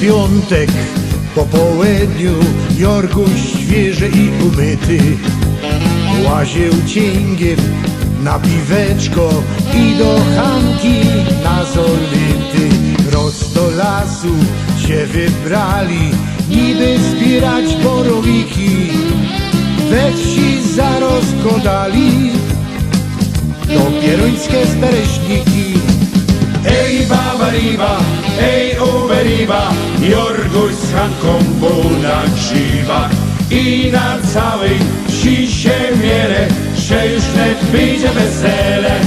piątek po południu Jorguś świeży i umyty. Łaził cięgiem na piweczko i do Hanki na zorwyty Prosto lasu się wybrali, niby zbierać borowiki. We wsi zarozkodali to pieruńskie spereśniki. Ej baba riba, ej uberiba, Jorguś z Hanką buna krzywa I na całej wsi się miele, że już net wyjdzie wesele.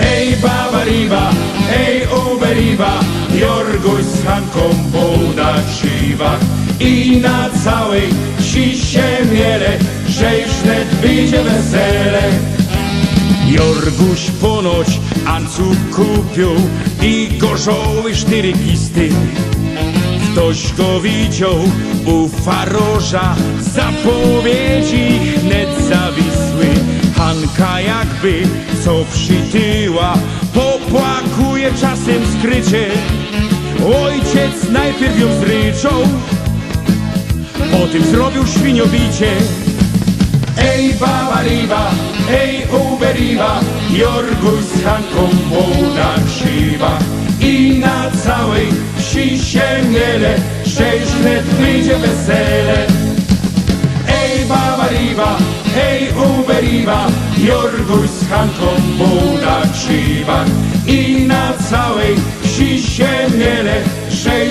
Ej baba riba, ej uberiba, Jorguś z Hanką buna krzywa I na całej wsi się miele, że już net wyjdzie wesele. Jorguś ponoć Ancu kupił i gorzoły cztery kisty. Ktoś go widział u faroża, zapowiedzi wnet zawisły. Hanka jakby co przytyła, popłakuje czasem skrycie. Ojciec najpierw ją zryczał, potem zrobił świniobicie. Ej baba riba, ej uberiba, Jorguś z Hanką młoda krzywa I na całej wsi się miele, wnet wyjdzie wesele. Ej baba riba, ej uberiba, Jorguś z Hanką młoda krzywa I na całej wsi się miele,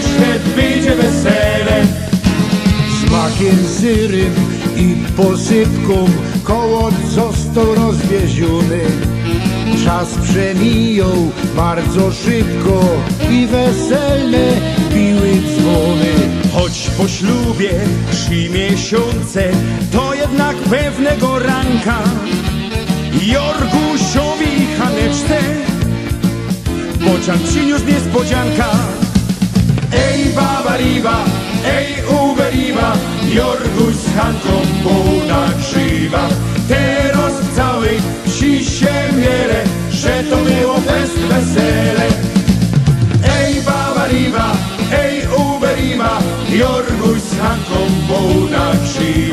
wnet wyjdzie wesele. Z makiem syrym i posypką kołot został rozwieziony Czas przemijał bardzo szybko i weselne biły dzwony. Choć po ślubie trzy miesiące, to jednak pewnego ranka Jorgusiowi Haneczce Bocian przyniósł niespodzianka. Ej baba riba, ej uberiba, Jorguś z Hanką buna krzywa Teraz jorguj s hankom po unači